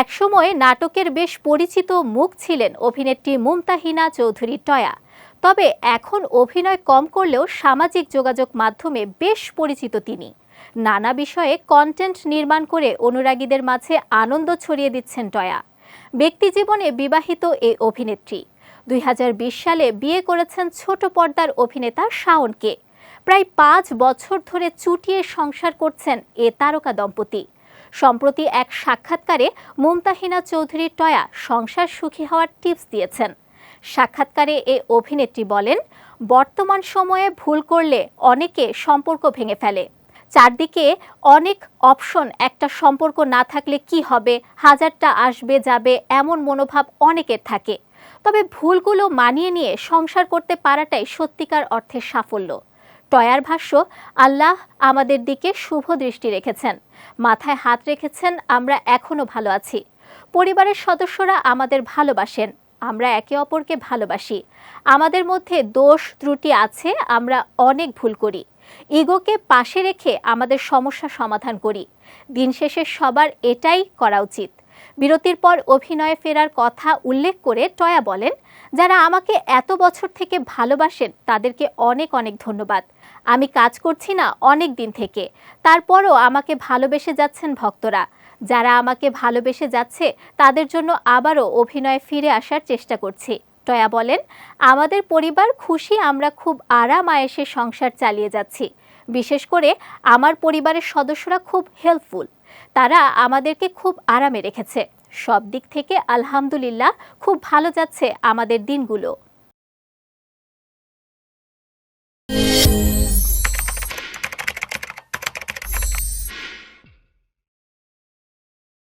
একসময় নাটকের বেশ পরিচিত মুখ ছিলেন অভিনেত্রী মুমতাহিনা চৌধুরী টয়া। তবে এখন অভিনয় কম করলেও সামাজিক যোগাযোগ মাধ্যমে বেশ পরিচিত তিনি। নানা বিষয়ে কন্টেন্ট নির্মাণ করে অনুরাগীদের মাঝে আনন্দ ছড়িয়ে দিচ্ছেন টয়া। ব্যক্তিজীবনে বিবাহিত এই অভিনেত্রী। দুই হাজার বিশ সালে বিয়ে করেছেন ছোট পর্দার অভিনেতা শাওনকে। প্রায় পাঁচ বছর ধরে চুটিয়ে সংসার করছেন এ তারকা দম্পতি। সম্প্রতি এক সাক্ষাৎকারে মুমতাহিনা চৌধুরী টয়া সংসার সুখী হওয়ার টিপস দিয়েছেন। সাক্ষাৎকারে এ অভিনেত্রী বলেন, বর্তমান সময়ে ভুল করলে অনেকে সম্পর্ক ভেঙে ফেলে। চারদিকে অনেক অপশন, একটা সম্পর্ক না থাকলে কি হবে, হাজারটা আসবে, যাবে, এমন মনোভাব অনেকের থাকে। তবে ভুলগুলো মানিয়ে নিয়ে সংসার করতে পারাটাই সত্যিকার অর্থে সাফল্য। টয়ার ভাষ্য, আল্লাহ আমাদের দিকে শুভ দৃষ্টি রেখেছেন। মাথায় হাত রেখেছেন, আমরা এখনও ভালো আছি। পরিবারের সদস্যরা আমাদের ভালোবাসেন, আমরা একে অপরকে ভালোবাসি। আমাদের মধ্যে দোষ ত্রুটি আছে, আমরা অনেক ভুল করি। ইগোকে পাশে রেখে আমাদের সমস্যা সমাধান করি। দিন শেষে সবার এটাই করা উচিত। বিরতির পর অভিনয়ে ফেরার কথা উল্লেখ করে টয়া বলেন, যারা আমাকে এত বছর থেকে ভালোবাসেন, তাদেরকে অনেক অনেক ধন্যবাদ। আমি কাজ করছি না অনেক দিন থেকে। তারপরও আমাকে ভালোবেসে যাচ্ছেন ভক্তরা। যারা আমাকে ভালোবেসে যাচ্ছে, তাদের জন্য আবারও অভিনয়ে ফিরে আসার চেষ্টা করছি। টয়া বলেন, আমাদের পরিবার খুশি, আমরা খুব আরাম আয়েসে সংসার চালিয়ে যাচ্ছি। বিশেষ করে আমার পরিবারের সদস্যরা খুব হেল্পফুল তারা আমাদেরকে খুব আরামে রেখেছে। সব দিক থেকে আলহামদুলিল্লাহ, খুব ভালো যাচ্ছে আমাদের দিনগুলো।